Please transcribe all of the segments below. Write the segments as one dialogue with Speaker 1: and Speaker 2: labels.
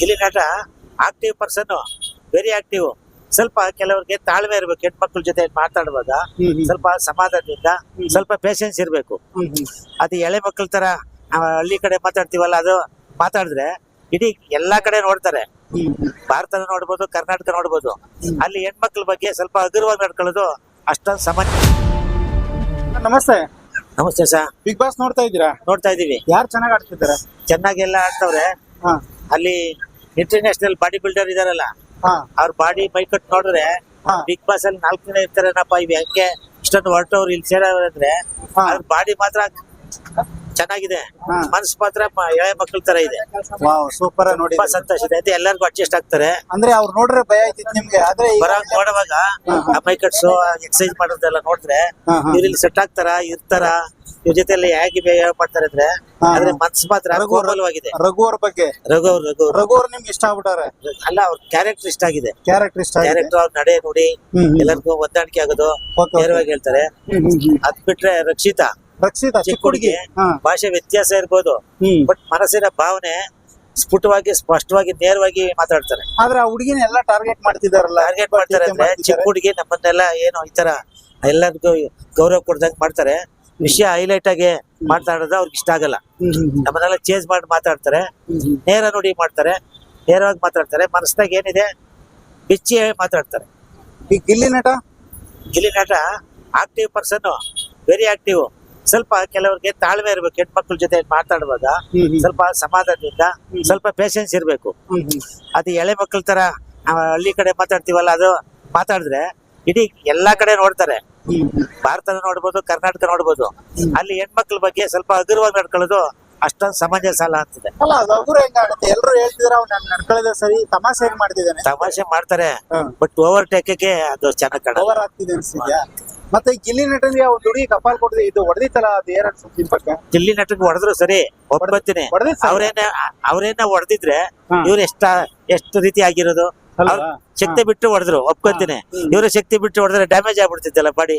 Speaker 1: ಗಿಲ್ಲಿ ನಟ active person very active ಸ್ವಲ್ಪ ಕೆಲವರಿಗೆ ತಾಳ್ಮೆ ಇರ್ಬೇಕು ಹೆಣ್ಮಕ್ಳ ಜೊತೆ ಮಾತಾಡುವಾಗ ಸ್ವಲ್ಪ ಸಮಾಧಾನದಿಂದ ಸ್ವಲ್ಪ ಪೇಷನ್ಸ್ ಇರಬೇಕು. ಅದು ಎಳೆ ಮಕ್ಕಳ ತರ ಹಳ್ಳಿ ಕಡೆ ಮಾತಾಡ್ತೀವಲ್ಲ ಅದು ಮಾತಾಡಿದ್ರೆ ಇಡೀ ಎಲ್ಲಾ ಕಡೆ ನೋಡ್ತಾರೆ. ಭಾರತ ನೋಡ್ಬೋದು ಕರ್ನಾಟಕ ನೋಡ್ಬೋದು. ಅಲ್ಲಿ ಹೆಣ್ಮಕ್ಳ ಬಗ್ಗೆ ಸ್ವಲ್ಪ ಹಗುರವಾಗಿ ನಡ್ಕೊಳ್ಳೋದು ಅಷ್ಟೊಂದು ಸಮಸ್ಯೆ
Speaker 2: ನಮಸ್ತೆ.
Speaker 1: ನಮಸ್ತೆ ಸರ್.
Speaker 2: ಬಿಗ್ ಬಾಸ್ ನೋಡ್ತಾ ಇದ್ದೀರಾ?
Speaker 1: ನೋಡ್ತಾ ಇದೀವಿ
Speaker 2: ಯಾರು ಚೆನ್ನಾಗಿ ಆಡ್ತಿದ್ದಾರೆ?
Speaker 1: ಚೆನ್ನಾಗೆಲ್ಲ ಆಡ್ತವ್ರೆ.
Speaker 2: ಹಾ.
Speaker 1: ಅಲ್ಲಿ ಇಂಟರ್ನ್ಯಾಷನಲ್ ಬಾಡಿ ಬಿಲ್ಡರ್ ಇದಾರಲ್ಲ ಅವ್ರ ಬಾಡಿ ಮೈಕಟ್ ನೋಡಿದ್ರೆ ಬಿಗ್ ಬಾಸ್ ಅಲ್ಲಿ ನಾಲ್ಕು ಜನ ಇರ್ತಾರೇನಪ್ಪ ಇವ್ ಹೆಂಗೆ ಇಷ್ಟೊಂದು ಹೊರಟವ್ರು ಇಲ್ಲಿ ಸೇರವ್ರೆ ಅಂದ್ರೆ. ಅವ್ರ ಬಾಡಿ ಮಾತ್ರ ಚೆನ್ನಾಗಿದೆ. ಮನಸ್ ಮಾತ್ರ ಮ- ಎಳೆ ಮಕ್ಕಳ ತರ ಇದೆ.
Speaker 2: ಸೂಪರ್ ನೋಡಿ
Speaker 1: ಸಂತೋಷ ಇದೆ. ಎಲ್ಲರಿಗೂ ಅಡ್ಜಸ್ಟ್ ಆಗ್ತಾರೆ.
Speaker 2: ಅಂದ್ರೆ ಅವ್ರು ನೋಡ್ರೆ ಭಯ ಆಯ್ತಿತ್ತು ನಿಮ್ಗೆ ಆದ್ರೆ
Speaker 1: ಬರಾಕ್ ನೋಡುವಾಗ ಆ ಮೈಕಟ್ಸ್ ಎಕ್ಸರ್ಸೈಸ್ ಮಾಡೋದೆಲ್ಲ ನೋಡಿದ್ರೆ
Speaker 2: ಹಾ, ಹಾ.
Speaker 1: ಇವ್ರು ಇಲ್ಲಿ ಸೆಟ್ ಆಗ್ತಾರ ಇರ್ತಾರ? ಇವ್ರ ಜೊತೆಲಿ ಹೇಗೆ ಬೇಗ ಮಾಡ್ತಾರೆ ಅಂದ್ರೆ ಆದ್ರೆ. ಮನ್ಸು ಮಾತ್ರ ಕೋಮಲವಾಗಿದೆ.
Speaker 2: ರಘು ಅವ್ರ ಬಗ್ಗೆ?
Speaker 1: ರಘು ಅವ್ರ ರಘು ಅವ್ರು.
Speaker 2: ರಘು ಅವ್ರು ನಿಮ್ಗೆ ಇಷ್ಟ ಆಗ್ಬಿಟ್ಟಾರೆ?
Speaker 1: ಅಲ್ಲ ಅವ್ರ ಕ್ಯಾರೆಕ್ಟರ್ ಇಷ್ಟ ಆಗಿದೆ.
Speaker 2: ಕ್ಯಾರೆಕ್ಟರ್ ಇಷ್ಟ ಆಗಿದೆ?
Speaker 1: ಕ್ಯಾರೆಕ್ಟರ್ ಅವ್ರ ನಡೆ ನೋಡಿ
Speaker 2: ಹ್ಮ್, ಹ್ಮ್.
Speaker 1: ಎಲ್ಲರಿಗೂ ಹೊಂದಾಣಿಕೆ ಆಗೋದು
Speaker 2: Okay, okay.
Speaker 1: ನೇರವಾಗಿ ಹೇಳ್ತಾರೆ.
Speaker 2: ಹ್ಮ್, ಹ್ಮ್, ಹ್ಮ್.
Speaker 1: ಅದ್ ಬಿಟ್ರೆ ರಕ್ಷಿತಾ.
Speaker 2: ರಕ್ಷಿತಾ ಚಿಕ್ಕ ಹುಡುಗಿ. ಹಾ.
Speaker 1: ಭಾಷೆ ವ್ಯತ್ಯಾಸ ಇರ್ಬೋದು.
Speaker 2: ಹ್ಮ್.
Speaker 1: ಬಟ್ ಮನಸ್ಸಿನ ಭಾವನೆ ಸ್ಫುಟವಾಗಿ ಸ್ಪಷ್ಟವಾಗಿ ನೇರವಾಗಿ ಮಾತಾಡ್ತಾರೆ.
Speaker 2: ಆದ್ರೆ ಆ ಹುಡುಗಿನ ಎಲ್ಲ ಟಾರ್ಗೆಟ್ ಮಾಡ್ತಿದಾರಲ್ಲ
Speaker 1: ಟಾರ್ಗೆಟ್ ಮಾಡ್ತಾರೆ ಅಂದ್ರೆ ಚಿಕ್ಕ ಹುಡುಗಿ ನಮ್ಮನ್ನೆಲ್ಲ ಏನು ಈ ತರ ಎಲ್ಲರಿಗೂ ಗೌರವ ಕೊಡ್ದಂಗ್ ಮಾಡ್ತಾರೆ. ವಿಷಯ ಹೈಲೈಟ್ ಆಗಿ ಮಾತಾಡೋದು ಅವ್ರಿಗೆ ಇಷ್ಟ ಆಗಲ್ಲ. ನಮ್ಮನ್ನೆಲ್ಲ ಚೇಂಜ್ ಮಾಡಿ ಮಾತಾಡ್ತಾರೆ. ನೇರ ನೋಡಿ ಮಾಡ್ತಾರೆ. ನೇರವಾಗಿ ಮಾತಾಡ್ತಾರೆ. ಮನಸ್ನಾಗ ಏನಿದೆ? ಬಿಚ್ಚಿ ಮಾತಾಡ್ತಾರೆ.
Speaker 2: ಈ ಗಿಲ್ಲಿ ನಟ?
Speaker 1: ಗಿಲ್ಲಿ ನಟ ಆಕ್ಟಿವ್ ಪರ್ಸನ್ ವೆರಿ ಆಕ್ಟಿವ್ ಸ್ವಲ್ಪ ಕೆಲವರಿಗೆ ತಾಳ್ಮೆ ಇರ್ಬೇಕು. ಹೆಣ್ಮಕ್ಳ ಜೊತೆ ಮಾತಾಡುವಾಗ ಸ್ವಲ್ಪ ಸಮಾಧಾನದಿಂದ ಸ್ವಲ್ಪ ಪೇಷನ್ಸ್ ಇರಬೇಕು. ಅದು ಎಳೆ ಮಕ್ಕಳ ತರ ಹಳ್ಳಿ ಕಡೆ ಮಾತಾಡ್ತೀವಲ್ಲ ಅದು ಮಾತಾಡಿದ್ರೆ ಇಡೀ ಎಲ್ಲಾ ಕಡೆ ನೋಡ್ತಾರೆ. ಭಾರತ ನೋಡ್ಬೋದು ಕರ್ನಾಟಕ ನೋಡ್ಬೋದು. ಅಲ್ಲಿ ಹೆಣ್ಮಕ್ಳ ಬಗ್ಗೆ ಸ್ವಲ್ಪ ಹಗುರವಾಗಿ ನಡ್ಕೊಳ್ಳೋದು ಅಷ್ಟೊಂದು ಸಮಾಜ ಸಾಲ ಅಂತಿದೆ
Speaker 2: ಅಲ್ಲ ಅದು ಹೆಂಗಾಗುತ್ತೆ ಎಲ್ರು ಹೇಳ್ತಿದಾರ ಅವ್ನು ನಾನು ನಡ್ಕೊಳ್ಳೋದೇ ಸರಿ ತಮಾಷೆ ಏನ್ ಮಾಡ್ತಿದ್ದಾನೆ?
Speaker 1: ತಮಾಷೆ ಮಾಡ್ತಾರೆ ಬಟ್ ಓವರ್ ಟೇಕಕ್ಕೆ ಅದು ಚೆನ್ನಾಗಿ ಕಾಣ
Speaker 2: ಓವರ್ ಆಗ್ತಿದೆ ಅನ್ಸಿದ್ಯಾ? ಮತ್ತೆ ಈ ಗಿಲ್ಲಿ ನಟನ್ ಒಂದು ದುಡಿ ಕಪಾಲ್ ಕೊಡದೆ ಇದು ಹೊಡೆದಿತ್ತಲ್ಲ ಅದು ಏನ್ ಅನ್ಸುತ್ತೆ ಬಗ್ಗೆ
Speaker 1: ಗಿಲ್ಲಿ ನಟಕ್ಕೆ ಹೊಡೆದ್ರು ಸರಿ ಒಪ್ಕೊತೀನಿ.
Speaker 2: ಹೊಡೆದಿತ್ತು.
Speaker 1: ಅವ್ರೇನ ಅವ್ರೇನ ಹೊಡೆದಿದ್ರೆ. ಇವ್ರು ಎಷ್ಟ ಎಷ್ಟು ರೀತಿ ಆಗಿರೋದು? ಶಕ್ತಿ ಬಿಟ್ಟು ಹೊಡೆದ್ರು ಒಪ್ಕೊಂತೀನಿ. ಇವರು ಶಕ್ತಿ ಬಿಟ್ಟು ಹೊಡೆದ್ರೆ ಡ್ಯಾಮೇಜ್ ಆಗ್ಬಿಡ್ತಿದ್ದಲ್ಲ ಬಾಡಿ?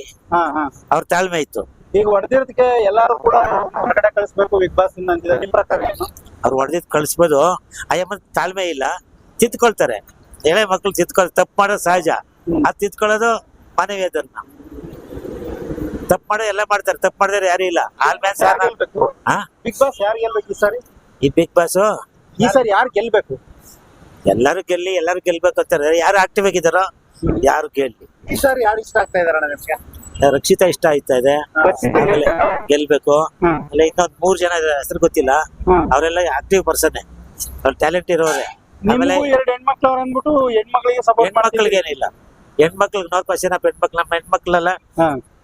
Speaker 1: ಅವ್ರ ತಾಳ್ಮೆ ಇತ್ತು.
Speaker 2: ಈಗ ಹೊಡೆದಿರೋದಕ್ಕೆ ಎಲ್ಲಾರು ಕೂಡ ಹೊರಗಡೆ ಕಳಿಸ್ಬೇಕು ಬಿಗ್ ಬಾಸ್ ನಿಮ್ ಪ್ರಕಾರ
Speaker 1: ಅವ್ರು ಹೊಡೆದಿದ್ ಕಳಿಸ್ಬೋದು. ಅಯ್ಯಮ್ಮ ತಾಳ್ಮೆ ಇಲ್ಲ. ತಿತ್ಕೊಳ್ತಾರೆ ಎಳೆ ಮಕ್ಳು ತಿತ್ಕೊಳ್ ತಪ್ಪು ಮಾಡೋದು ಸಹಜ.
Speaker 2: ಆ
Speaker 1: ಅದ್ ತಿತ್ಕೊಳ್ಳೋದು ಮಾನವೀಯ ಧರ್ಮ. ತಪ್ಪು ಮಾಡೋ ಎಲ್ಲ ಮಾಡ್ತಾರೆ. ತಪ್ಪು ಮಾಡಿದ್ರೆ ಯಾರು ಇಲ್ಲ.
Speaker 2: ಆಲ್
Speaker 1: ಮ್ಯಾನ್
Speaker 2: ಬಿಗ್ ಬಾಸ್ ಯಾರು ಗೆಲ್ಬೇಕು ಈ ಸಾರಿ?
Speaker 1: ಈ ಬಿಗ್ ಬಾಸ್
Speaker 2: ಈ ಸರಿ ಯಾರು ಗೆಲ್ಬೇಕು?
Speaker 1: ಎಲ್ಲರೂ ಗೆಲ್ಲಿ ಎಲ್ಲರೂ ಗೆಲ್ಬೇಕು ಅಂತಾರೆ ಯಾರು ಆಕ್ಟಿವ್ ಆಗಿದಾರೋ ಯಾರು ಗೆಲ್ಲಿ.
Speaker 2: ಈ ಸಾರಿ ಯಾರು ಇಷ್ಟ ಆಗ್ತಾ ಇದಾರೆ ನಿಮ್ಗೆ?
Speaker 1: ರಕ್ಷಿತಾ ಇಷ್ಟ ಆಯ್ತಾ ಇದೆ. ಆಮೇಲೆ ಗೆಲ್ಬೇಕು. ಆಮೇಲೆ ಇನ್ನೊಂದ್ ಮೂರ್ ಜನ ಇದಾರೆ ಹೆಸರು ಗೊತ್ತಿಲ್ಲ. ಅವರೆಲ್ಲ ಆಕ್ಟಿವ್ ಪರ್ಸನ್ ಅವ್ರ ಟ್ಯಾಲೆಂಟ್ ಇರೋರೆ. ಆಮೇಲೆ
Speaker 2: ನಿಮ್ಗೂ ಎರಡು ಹೆಣ್ಮಕ್ಳು ಅವ್ರು ಅಂದ್ಬಿಟ್ಟು ಹೆಣ್ಮಕ್ಳಿಗೆ ಸಪೋರ್ಟ್
Speaker 1: ಹೆಣ್ಮಕ್ಳಿಗೆ ಏನಿಲ್ಲ ಹೆಣ್ಮಕ್ಳಿಗೆ ಹೆಣ್ಮಕ್ಳು ನಮ್ಮ ಹೆಣ್ಮಕ್ಳೆಲ್ಲ.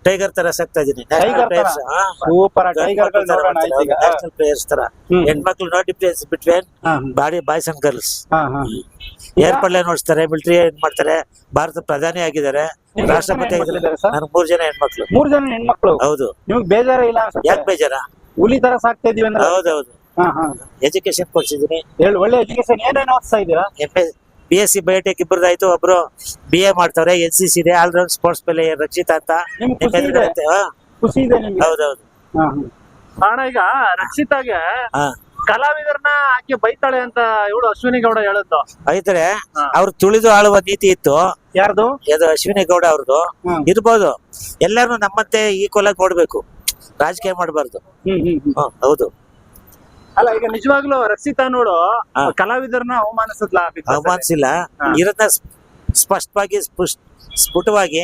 Speaker 1: ಟೈಗರ್ ತರ ಸಾಕ್ತಾ ಇದೀನಿ.
Speaker 2: ತರ? ಸೂಪರ್ ಟೈಗರ್ ನೋಡೋಣ ಆಯ್ತು ಈಗ
Speaker 1: ನ್ಯಾಷನಲ್ ಪ್ಲೇಯರ್ಸ್ ತರ.
Speaker 2: ಹ್ಮ್.
Speaker 1: ಹೆಣ್ಮಕ್ಳು no difference between? Body boys and girls
Speaker 2: ಹಾ, ಹಾ.
Speaker 1: ನೋಡಿಸ್ತಾರೆ ಮಿಲಿಟರಿ ಏನ್ ಮಾಡ್ತಾರೆ? ಭಾರತ ಪ್ರಧಾನಿ ಆಗಿದ್ದಾರೆ.
Speaker 2: ನಿಮ್ಗೆ
Speaker 1: ರಾಷ್ಟ್ರಪತಿ
Speaker 2: ಎಷ್ಟು ಜನ
Speaker 1: ಆಗಿದ್ದಾರೆ
Speaker 2: ಹೆಣ್ಮಕ್ಳಿದ್ದಾರೆ
Speaker 1: ಮೂರ್ ಜನ ಹೆಣ್ಮಕ್ಳು.
Speaker 2: ಮೂರ್ ಜನ ಹೆಣ್ಮಕ್ಳು?
Speaker 1: ಹೌದು.
Speaker 2: ನಿಮ್ಗೆ ಬೇಜಾರ ಇಲ್ಲ ಅನ್ಸುತ್ತೆ?
Speaker 1: ಯಾಕೆ ಬೇಜಾರ?
Speaker 2: ಹುಲಿ ತರ ಸಾಕ್ತಾ ಇದೀವಿ ಅಂದ್ರೆ?
Speaker 1: ಹೌದೌದು.
Speaker 2: ಹಾ ಹಾ.
Speaker 1: ಎಜುಕೇಶನ್ ಕೊಡ್ಸಿದೀನಿ.
Speaker 2: ಹೇಳಿ ಒಳ್ಳೆ ಎಜುಕೇಶನ್ ಏನೇನು ಓದಿಸ್ತಾ ಇದೀರಾ?
Speaker 1: M S B S C biotech ಇಬ್ಬರದಾಯ್ತು ಒಬ್ರು ಬಿ ಎ ಮಾಡ್ತಾವ್ರೆ ಎನ್ ಸಿ ಸಿ ಇದೆ all round sports player Rakshita ಅಂತ.
Speaker 2: ನಿಮ್ಗೆ ಖುಷಿ ಇದೆ? ಖುಷಿ ಇದೆ ನಿಮ್ಗೆ?
Speaker 1: ಹೌದೌದು.
Speaker 2: ಹಾ, ಹಾ. ಅಣ್ಣ ಈಗ ರಕ್ಷಿತಾಗೆ
Speaker 1: ಹಾ.
Speaker 2: ಕಲಾವಿದರನ್ನ ಆಕೆ ಬೈತಾಳೆ ಅಂತ ಇವಳು ಅಶ್ವಿನಿ ಗೌಡ ಹೇಳದ್ದು.
Speaker 1: ಐತಾರೆ
Speaker 2: ಹಾ.
Speaker 1: ಅವ್ರು ತುಳಿದು ಆಳುವ ನೀತಿ ಇತ್ತು.
Speaker 2: ಯಾರ್ದು?
Speaker 1: ಅದು ಅಶ್ವಿನಿ ಗೌಡ ಅವ್ರದ್ದು.
Speaker 2: ಹ್ಮ್.
Speaker 1: ಇರ್ಬೋದು. ಎಲ್ಲಾರು ನಮ್ಮಂತೆ ಈಕ್ವಲ್ ಆಗಿ ನೋಡ್ಬೇಕು. ರಾಜಕೀಯ ಮಾಡಬಾರ್ದು.
Speaker 2: ಹ್ಮ್ ಹ್ಮ್ ಹ್ಮ್.
Speaker 1: ಹೌದು.
Speaker 2: ಅಲ್ಲ ಈಗ ನಿಜವಾಗ್ಲೂ ರಕ್ಷಿತಾ ನೋಡು. ಕಲಾವಿದರನ್ನ ಅವಮಾನಿಸದ್ಲ?
Speaker 1: ಅವಮಾನಿಸಿಲ್ಲ. ಇರೋದ್ನ ಸ್ಪಷ್ಟವಾಗಿ ಸ್ಪುಷ್- ಸ್ಫುಟವಾಗಿ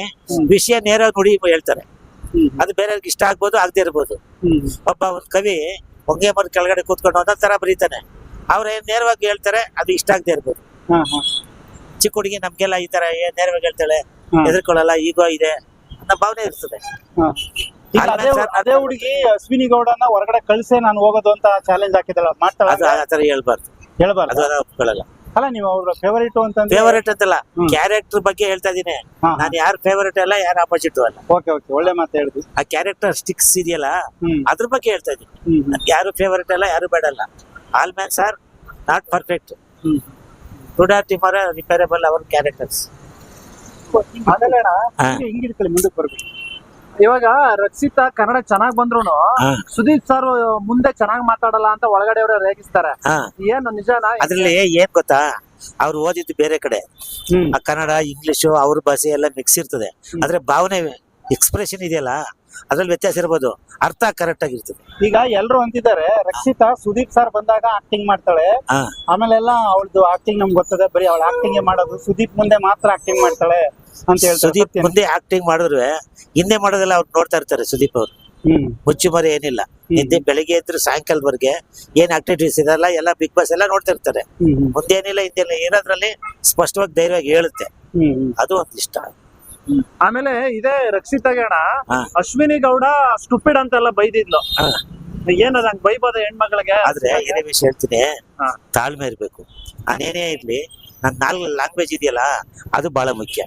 Speaker 1: ವಿಷಯ ನೇರವಾಗಿ ನುಡಿ ಹೇಳ್ತಾರೆ. ಅದು ಬೇರೆಯವ್ರಿಗೆ ಇಷ್ಟ ಆಗ್ಬೋದು ಆಗದೆ ಇರ್ಬೋದು. ಒಬ್ಬ ಒಂದ್ ಕವಿ ಹೊಂಗೆ ಮರ ಕೆಳಗಡೆ ಕೂತ್ಕೊಂಡು ಒಂದೊಂದ್ ತರ ಬರೀತಾನೆ. ಅವ್ರ ಏನ್ ನೇರವಾಗಿ ಹೇಳ್ತಾರೆ ಅದು ಇಷ್ಟ ಆಗದೆ ಇರ್ಬೋದು. ಚಿಕ್ಕ ಹುಡುಗಿ ನಮ್ಗೆಲ್ಲ ಈ ತರ ಏನ್ ನೇರವಾಗಿ ಹೇಳ್ತಾಳೆ
Speaker 2: ಎದುರ್ಕೊಳ್ಳಲ್ಲ
Speaker 1: ಹೆದರ್ಕೊಳ್ಳಲ್ಲ ಈಗೋ ಇದೆ ಅನ್ನೋ ಭಾವನೆ ಇರ್ತದೆ.
Speaker 2: ಈಗ ಅದೇ ಅದೇ ಹುಡುಗಿ ಅಶ್ವಿನಿ ಗೌಡನ ಹೊರಗಡೆ ಕಳ್ಸೆ ನಾನು ಹೋಗೋದು ಅಂತ ಚಾಲೆಂಜ್ ಹಾಕಿದಳ ಮಾಡ್ತಾಳ
Speaker 1: ಅದು ಆ ತರ ಹೇಳ್ಬಾರ್ದು.
Speaker 2: ಹೇಳ್ಬಾರ್ದು?
Speaker 1: ಅದು ನಾವು ಒಪ್ಕೊಳ್ಳಲ್ಲ.
Speaker 2: ಅಲ್ಲ ನೀವು ಅವ್ರ ಫೇವರೇಟ್ ಅಂತ
Speaker 1: ಫೇವರೇಟ್ ಅಂತಲ್ಲ ಕ್ಯಾರೆಕ್ಟರ್ ಬಗ್ಗೆ ಹೇಳ್ತಾ ಇದೀನಿ. ನಾನು ಯಾರು ಫೇವರೇಟ್ ಅಲ್ಲ ಯಾರು ಅಪೋಸಿಟ್ ಅಲ್ಲ.
Speaker 2: Okay okay. ಒಳ್ಳೆ ಮಾತು ಹೇಳಿದ್ವಿ
Speaker 1: ಆ ಕ್ಯಾರೆಕ್ಟರ್ ಸ್ಟಿಕ್ಸ್ ಇದೆಯಲ್ಲ ಅದ್ರ ಬಗ್ಗೆ ಹೇಳ್ತಾ ಇದೀನಿ ಯಾರು ಫೇವರೇಟ್ ಅಲ್ಲ ಯಾರು ಬೇಡಲ್ಲ all mans are not perfect today tomorrow repairable our characters
Speaker 2: ಆಮೇಲೆ ಅಣ್ಣ
Speaker 1: ಹಾ.
Speaker 2: ಹಿಂಗೆ ಹಿಂಗೆ ಮುಂದಕ್ಕೆ ಬರ್ಬೇಕು. ಇವಾಗ ರಕ್ಷಿತಾ ಕನ್ನಡ ಚೆನ್ನಾಗ್ ಬಂದ್ರು. ಸುದೀಪ್ ಸರ್ ಮುಂದೆ ಚೆನ್ನಾಗ್ ಮಾತಾಡಲ್ಲ ಅಂತ ಒಳಗಡೆ ಅವ್ರ ರೇಗಿಸ್ತಾರೆ ಏನು ನಿಜನಾ?
Speaker 1: ಅದ್ರಲ್ಲಿ ಏನ್ ಗೊತ್ತಾ? ಅವ್ರು ಓದಿದ್ದು ಬೇರೆ ಕಡೆ. ಕನ್ನಡ ಇಂಗ್ಲಿಷು ಅವ್ರ ಭಾಷೆ ಎಲ್ಲ ಮಿಕ್ಸ್ ಇರ್ತದೆ. ಆದ್ರೆ ಭಾವನೆ ಎಕ್ಸ್ಪ್ರೆಷನ್ ಇದೆಯಲ್ಲ? ಅದ್ರಲ್ಲಿ ವ್ಯತ್ಯಾಸ ಇರ್ಬೋದು. ಅರ್ಥ ಕರೆಕ್ಟ್ ಆಗಿರ್ತದೆ.
Speaker 2: ಈಗ ಎಲ್ರು ಅಂತಿದ್ದಾರೆ ರಕ್ಷಿತಾ ಸುದೀಪ್ ಸರ್ ಬಂದಾಗ ಆಕ್ಟಿಂಗ್ ಮಾಡ್ತಾಳೆ.
Speaker 1: ಹಾ.
Speaker 2: ಆಮೇಲೆಲ್ಲ ಅವಳದು ಆಕ್ಟಿಂಗ್ ನಮ್ಗೆ ಗೊತ್ತದೆ ಬರೀ ಅವಳ ಆಕ್ಟಿಂಗ್ ಮಾಡೋದು ಸುದೀಪ್ ಮುಂದೆ ಮಾತ್ರ ಆಕ್ಟಿಂಗ್ ಮಾಡ್ತಾಳೆ ಅಂತ ಹೇಳಿ
Speaker 1: ಸುದೀಪ್? ಮುಂದೆ ಆಕ್ಟಿಂಗ್ ಮಾಡಿದ್ರೆ ಹಿಂದೆ ಮಾಡೋದೆಲ್ಲ ಅವ್ರು ನೋಡ್ತಾ ಇರ್ತಾರೆ ಸುದೀಪ್ ಅವರು.
Speaker 2: ಹ್ಮ್.
Speaker 1: ಮುಚ್ಚು ಮರೆ ಏನಿಲ್ಲ. ಹಿಂದೆ ಬೆಳಿಗ್ಗೆ ಎದ್ರು ಸಾಯಂಕಾಲದವರೆಗೆ ಏನ್ ಆಕ್ಟಿವಿಟೀಸ್ ಇದೆಲ್ಲ ಎಲ್ಲ ಬಿಗ್ ಬಾಸ್ ಎಲ್ಲ ನೋಡ್ತಾ ಇರ್ತಾರೆ.
Speaker 2: ಹ್ಮ್ ಹ್ಮ್.
Speaker 1: ಮುಂದೇನಿಲ್ಲ ಹಿಂದೆ ಏನಾದ್ರಲ್ಲಿ ಸ್ಪಷ್ಟವಾಗಿ ಧೈರ್ಯವಾಗಿ ಹೇಳುತ್ತೆ.
Speaker 2: ಹ್ಮ್ ಹ್ಮ್.
Speaker 1: ಅದು ಒಂದ್ ಇಷ್ಟ
Speaker 2: ಆಮೇಲೆ ಇದೇ ರಕ್ಷಿತಾಗೆ ಅಣ್ಣ ಅಶ್ವಿನಿ ಗೌಡ ಸ್ಟುಪಿಡ್ ಅಂತೆಲ್ಲ ಬೈದಿದ್ಲು. ಏನದ ಹಂಗ್ ಬೈಬೋದ ಹೆಣ್ಮಕ್ಳಿಗೆ
Speaker 1: ಆದ್ರೆ ಏನೇ ವಿಷಯ ಹೇಳ್ತೀನಿ
Speaker 2: ಹಾ.
Speaker 1: ತಾಳ್ಮೆ ಇರ್ಬೇಕು. ನಾನೇನೇ ಇರ್ಲಿ ನನ್ ನಾಲ್ಕು ಲ್ಯಾಂಗ್ವೇಜ್ ಇದೆಯಲ್ಲ ಅದು ಬಹಳ ಮುಖ್ಯ.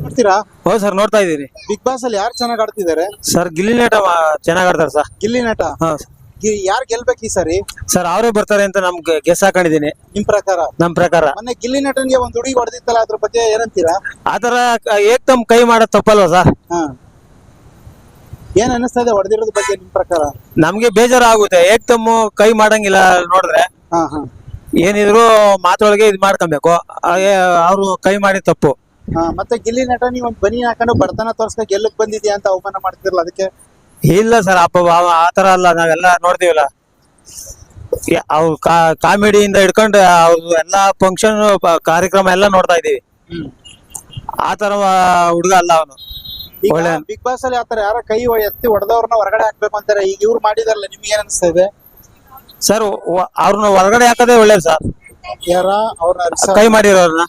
Speaker 2: ನೋಡ್ತೀರಾ
Speaker 3: ಓ ಸರ್ ನೋಡ್ತಾ ಇದ್ದೀನಿ
Speaker 2: ಬಿಗ್ ಬಾಸ್ ಅಲ್ಲಿ ಯಾರು ಚೆನ್ನಾಗ್ ಆಡ್ತಿದ್ದಾರೆ?
Speaker 3: ಸರ್ ಗಿಲ್ಲಿ ನಟ ಚೆನ್ನಾಗ್ ಆಡ್ತಾರೆ ಸರ್.
Speaker 2: ಗಿಲ್ಲಿ ನಟ
Speaker 3: ಹಾ.
Speaker 2: ಯಾರು ಗೆಲ್ಬೇಕು ಈ ಸರಿ?
Speaker 3: ಸರ್ ಅವರೇ ಬರ್ತಾರೆ ಅಂತ ನಮ್ಗೆ ಗೆಸ್ ಹಾಕೊಂಡಿದೀನಿ
Speaker 2: ನಿಮ್ ಪ್ರಕಾರ?
Speaker 3: ನಮ್ ಪ್ರಕಾರ.
Speaker 2: ಮೊನ್ನೆ ಗಿಲ್ಲಿ ನಟನ್ಗೆ ಒಂದ್ ಹುಡುಗಿ ಹೊಡೆದಿತ್ತಲ್ಲ ಅದ್ರ ಬಗ್ಗೆ ಏನಂತೀರಾ?
Speaker 3: ಆತರ ಏಕ್ದಮ್ ಕೈ ಮಾಡೋದ್ ತಪ್ಪಲ್ವಾ ಸರ್?
Speaker 2: ಹಾ. ಏನ್ ಅನಿಸ್ತಾ ಇದೆ ಹೊಡೆದಿರೋದ್ ಬಗ್ಗೆ ನಿಮ್ ಪ್ರಕಾರ?
Speaker 3: ನಮ್ಗೆ ಬೇಜಾರಾಗುತ್ತೆ. ಏಕ್ದಮ್ ಕೈ ಮಾಡಂಗಿಲ್ಲ ನೋಡಿದ್ರೆ.
Speaker 2: ಹಾ ಹಾ.
Speaker 3: ಏನಿದ್ರು ಮಾತೊಳಗೆ ಇದ್ ಮಾಡ್ಕೊಬೇಕು. ಅವರು ಕೈ ಮಾಡಿ ತಪ್ಪು.
Speaker 2: ಹಾ ಮತ್ತೆ ಗಿಲ್ಲಿ ನಟ ನೀವ್ ಒಂದ್ ಬನಿ ಹಾಕೊಂಡು ಬಡತನ ತೋರ್ಸ್ಕ ಗೆಲ್ಲಕ್ ಬಂದಿದ್ಯಾ ಅಂತ ಅವಮಾನ ಮಾಡ್ತಿರಲ್ಲ ಅದಕ್ಕೆ
Speaker 3: ಇಲ್ಲ ಸರ್ ಅಪ್ಪ ಅವ ಆತರ ಅಲ್ಲ ನಾವೆಲ್ಲ ನೋಡ್ತೀವಲ್ಲ. ಕಾ ಕಾಮಿಡಿಯಿಂದ ಹಿಡ್ಕೊಂಡು ಅವ್ರ ಎಲ್ಲ ಫಂಕ್ಷನ್ ಕಾರ್ಯಕ್ರಮ ಎಲ್ಲ ನೋಡ್ತಾ ಇದೀವಿ ಆತರ ಹುಡುಗ ಅಲ್ಲ ಅವನು. ಒಳ್ಳೆ
Speaker 2: ಬಿಗ್ ಬಾಸ್ ಅಲ್ಲಿ ಆತರ ಯಾರ ಕೈ ಎತ್ತಿ ಹೊಡೆದವ್ರನ್ನ ಹೊರಗಡೆ ಹಾಕ್ಬೇಕು ಅಂತಾರೆ. ಈಗ ಇವ್ರು ಮಾಡಿದಾರಲ್ಲ ನಿಮ್ಗೆ ಏನ್ ಅನಿಸ್ತಾ ಇದೆ?
Speaker 3: ಸರ್ ಅವ್ರನ್ನ ಹೊರಗಡೆ ಹಾಕೋದೇ ಒಳ್ಳೇದು ಸರ್.
Speaker 2: ಯಾರ? ಅವ್ರನ್ನ
Speaker 3: ಕೈ ಮಾಡಿರೋರ್ನ.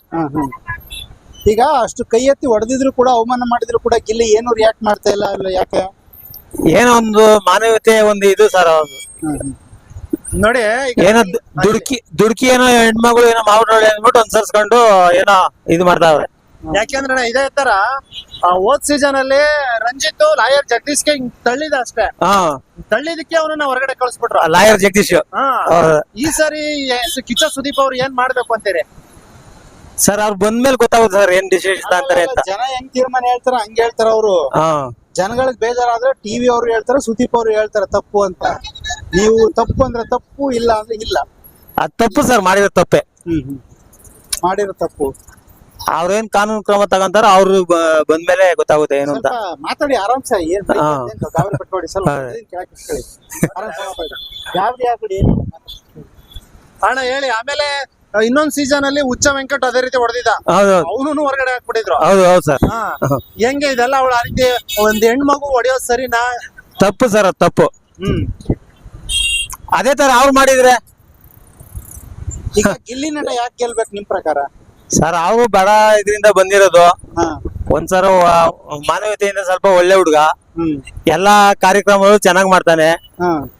Speaker 2: ಈಗ ಅಷ್ಟು ಕೈ ಎತ್ತಿ ಹೊಡೆದಿದ್ರು ಕೂಡ ಅವಮಾನ ಮಾಡಿದ್ರು ಕೂಡ ಗಿಲ್ಲಿ ಏನು ರಿಯಾಕ್ಟ್ ಮಾಡ್ತಾ ಇಲ್ಲ ಯಾಕೆ?
Speaker 3: ಏನೋ ಒಂದು ಮಾನವೀಯತೆ ಒಂದು ಇದು ಸರ್ ಅವ್ರದ್ದು
Speaker 2: ನೋಡಿ
Speaker 3: ಏನೋ ದು- ದುಡ್ಕಿ ದುಡ್ಕಿ ಏನೋ ಹೆಣ್ಮಗಳು ಏನೋ ಮಾವನೊಳ್ಳೆ ಅಂದ್ಬಿಟ್ಟು ಅನ್ಸರ್ಸ್ಕೊಂಡು ಏನೋ ಇದು ಮಾಡ್ತಾವ್ರೆ.
Speaker 2: ಯಾಕೆಂದ್ರೆ ಇದೇ ತರ ಆ, ಹೋದ್ ಸೀಸನ್ ಅಲ್ಲಿ ರಂಜಿತ್ ಲಾಯರ್ ಜಗದೀಶ್ಗೆ ಹಿಂಗ್ ತಳ್ಳಿದ ಅಷ್ಟೇ.
Speaker 3: ಹಾ.
Speaker 2: ತಳ್ಳಿದಕ್ಕೆ ಅವನನ್ನ ಹೊರಗಡೆ ಕಳಿಸ್ಬಿಟ್ರು.
Speaker 3: ಲಾಯರ್ ಜಗದೀಶ್
Speaker 2: ಹಾ.
Speaker 3: ಹೌದು.
Speaker 2: ಈ ಸರಿ ಎ- ಕಿಚ್ಚ ಸುದೀಪ್ ಅವ್ರು ಏನ್ ಮಾಡ್ಬೇಕು ಅಂತೀರಿ?
Speaker 3: ಸರ್ ಅವ್ರು ಬಂದ್ಮೇಲೆ ಗೊತ್ತಾಗುತ್ತೆ ಸರ್ ಏನ್ ಡಿಸಿಷನ್ ಅಂತಾರೆ ಅಂತ.
Speaker 2: ಜನ ಹೆಂಗ್ ತೀರ್ಮಾನ ಹೇಳ್ತಾರ ಹಂಗ ಹೇಳ್ತಾರ ಅವರು.
Speaker 3: ಹಾ.
Speaker 2: ಜನಗಳಿಗೆ ಬೇಜಾರಾದ್ರೆ ಟಿವಿ ಅವ್ರು ಹೇಳ್ತಾರೆ ಸುದೀಪ್ ಅವ್ರು ಹೇಳ್ತಾರೆ ತಪ್ಪು ಅಂತ ನೀವು ತಪ್ಪು ಅಂದ್ರೆ ತಪ್ಪು ಇಲ್ಲ ಅಂದ್ರೆ ಇಲ್ಲ
Speaker 3: ಅದ್ ತಪ್ಪು ಸರ್ ಮಾಡಿರೋ ತಪ್ಪೆ
Speaker 2: ಮಾಡಿರೋ ತಪ್ಪು
Speaker 3: ಅವ್ರೇನ್ ಕಾನೂನು ಕ್ರಮ ತಗೊಂತಾರ ಅವ್ರು ಬ- ಬಂದ್ಮೇಲೆ ಗೊತ್ತಾಗುತ್ತೆ ಏನು ಅಂತ
Speaker 2: ಸ್ವಲ್ಪ ಮಾತಾಡಿ ಆರಾಮ್ಸೆ ಏನ್
Speaker 3: ಹಾ.
Speaker 2: ಏನ್ ಗಾಬರಿ ಸ್ವಲ್ಪ
Speaker 3: ಹಾ.
Speaker 2: ಇದನ್ನ ಕೆಳಗೆ ಇಟ್ಕೊಳ್ಳಿ. ಆರಾಮ್ಸೆ ಮಾತಾಡಿ. ಗಾಬರಿ ಆಗ್ಬಿಡಿ ಏನು ಅಣ್ಣ ಹೇಳಿ ಆಮೇಲೆ ಇನ್ನೊಂದ್ ಸೀಸನ್ ಅಲ್ಲಿ ಹುಚ್ಚ ವೆಂಕಟ್ ಅದೇ ರೀತಿ ಹೊಡೆದಿದ್ದ.
Speaker 3: ಹೌದು
Speaker 2: ಅವನು ಹೊರಗಡೆ ಹಾಕ್ಬಿಟ್ಟಿದ್ರು.
Speaker 3: ಹೌದು ಹೌದು ಸರ್.
Speaker 2: ಹಾ. ಹೆಂಗೆ ಇದೆಲ್ಲ ಅವಳ ಆ ರೀತಿ ಒಂದ್ ಹೆಣ್ಮಗು ಹೊಡೆಯೋದ್ ಸರಿನಾ?
Speaker 3: ತಪ್ಪು ಸರ್ ಅದು ತಪ್ಪು.
Speaker 2: ಹ್ಮ್.
Speaker 3: ಅದೇ ತರ ಅವ್ರು ಮಾಡಿದ್ರೆ?
Speaker 2: ಈಗ ಗಿಲ್ಲಿ ನಟ ಯಾಕೆ ಗೆಲ್ಬೇಕು ನಿಮ್ ಪ್ರಕಾರ?
Speaker 3: ಸರ್ ಅವರು ಬಡ ಇದರಿಂದ ಬಂದಿರೋದು.
Speaker 2: ಹಾ.
Speaker 3: ಒಂದ್ಸರ ವ- ಮಾನವೀಯತೆಯಿಂದ ಸ್ವಲ್ಪ ಒಳ್ಳೆ ಹುಡುಗ.
Speaker 2: ಹ್ಮ್.
Speaker 3: ಎಲ್ಲಾ ಕಾರ್ಯಕ್ರಮಗಳು ಚೆನ್ನಾಗ್ ಮಾಡ್ತಾನೆ.
Speaker 2: ಹಾ.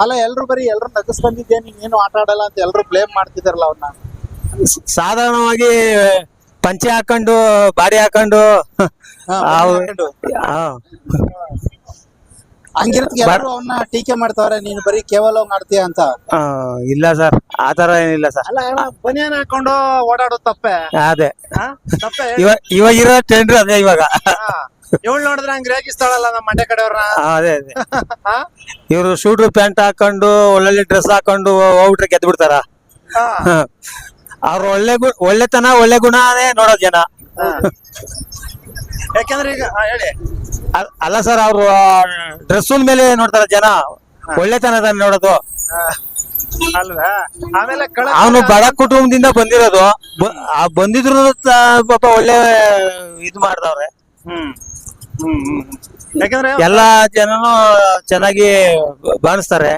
Speaker 2: ಅಲ್ಲ ಎಲ್ರು ಬರೀ ಎಲ್ರು ನಗಸ್ಕೊಂಡಿದ್ದೆ ನೀನ್ ಏನು ಆಟ ಆಡಲ್ಲ ಅಂತ ಎಲ್ರು ಬ್ಲೇಮ್ ಮಾಡ್ತಿದಾರಲ್ಲ ಅವ್ನ?
Speaker 3: ಸಾಧಾರಣವಾಗಿ ಪಂಚೆ ಹಾಕೊಂಡು ಬಾಡಿ ಹಾಕೊಂಡು
Speaker 2: ಆ. ಎಲ್ಲರೂ ಅವನ್ನ ಟೀಕೆ ಮಾಡ್ತಾವ್ರೆ ನೀನು ಬರೀ ಕೇವಲ ಮಾಡ್ತೀಯ ಅಂತ?
Speaker 3: ಆ, ಇಲ್ಲ ಸರ್ ಆತರ ಏನಿಲ್ಲ ಸರ್.
Speaker 2: ಅಲ್ಲ ಬನಿಯನ್ ಹಾಕೊಂಡು ಓಡಾಡೋ ತಪ್ಪೆ?
Speaker 3: ಅದೇ?
Speaker 2: ತಪ್ಪೆ?
Speaker 3: ಇವಾಗ ಇವಾಗ ಇರೋ ಟ್ರೆಂಡ್ ಅದೇ ಇವಾಗ.
Speaker 2: ಇವಳು ನೋಡಿದ್ರೆ ಹಂಗ್ ರೇಗಿಸ್ತಾಳಲ್ಲ ನಮ್ಮ ಮಂಡ್ಯ ಕಡೆಯವ್ರನ್ನ
Speaker 3: ಆ, ಅದೇ ಅದೇ. ಇವ್ರು ಶೂಟ್ರ್ ಪ್ಯಾಂಟ್ ಹಾಕೊಂಡು ಒಳ್ಳೊಳ್ಳೆ ಡ್ರೆಸ್ ಹಾಕೊಂಡು ಹೋಗ್ಬಿಟ್ರೆ ಗೆದ್ದು ಬಿಡ್ತಾರ ಅವ್ರ ಒಳ್ಳೆ ಗು ಒಳ್ಳೆತನ ಒಳ್ಳೆ ಗುಣನೇ ನೋಡೋದ್ ಜನ.
Speaker 2: ಯಾಕಂದ್ರೆ ಈಗ ಹಾ, ಹೇಳಿ.
Speaker 3: ಅಲ್- ಅಲ್ಲ ಸರ್ ಅವ್ರು ಡ್ರೆಸ್ ಮೇಲೆ ನೋಡ್ತಾರ ಜನ. ಒಳ್ಳೆತನದ ನೋಡೋದು.
Speaker 2: ಅಲ್ವಾ? ಆಮೇಲೆ ಕಳ
Speaker 3: ಅವನು ಬಡ ಕುಟುಂಬದಿಂದ ಬಂದಿರೋದು. ಬ- ಆ ಬಂದಿದ್ರು ತ- ಪಾಪ ಒಳ್ಳೆ ಇದು ಮಾಡ್ದವ್ರೆ.
Speaker 2: ಹ್ಮ್. ಯಾಕಂದ್ರೆ
Speaker 3: ಎಲ್ಲಾ ಜನನು ಚೆನ್ನಾಗಿ ಬಾಣಿಸ್ತಾರೆ.